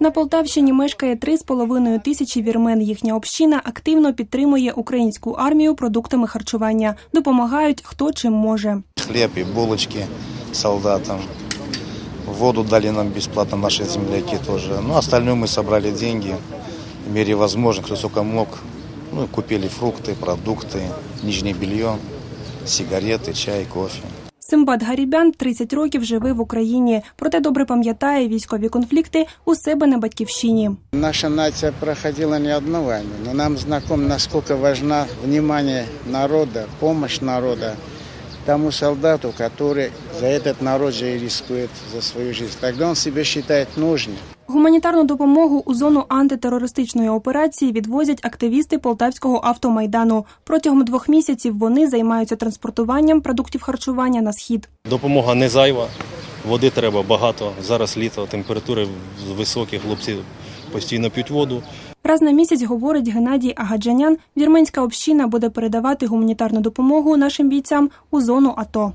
На Полтавщині мешкає 3,5 тисячі вірмен. Їхня община активно підтримує українську армію продуктами харчування. Допомагають хто чим може. Хлеб и булочки солдатам. Воду дали нам бесплатно наши земляки тоже. Ну, остальное мы собрали деньги в мере возможных, кто сколько мог. Ну, купили фрукты, продукты, нижнее белье, сигареты, чай, кофе. Симбат Гарібян 30 років живе в Україні, проте добре пам'ятає військові конфлікти у себе на батьківщині. Наша нация проходила не одну войну, но нам знаком, насколько важна внимание народа, помощь народа тому солдату, который за этот народ же и рискует за свою жизнь. Тогда он себя считает нужным. Гуманітарну допомогу у зону антитерористичної операції відвозять активісти Полтавського автомайдану. Протягом двох місяців вони займаються транспортуванням продуктів харчування на схід. Допомога не зайва, води треба багато. Зараз літо, температури високі, хлопці постійно п'ють воду. Раз на місяць, говорить Геннадій Агаджанян, вірменська община буде передавати гуманітарну допомогу нашим бійцям у зону АТО.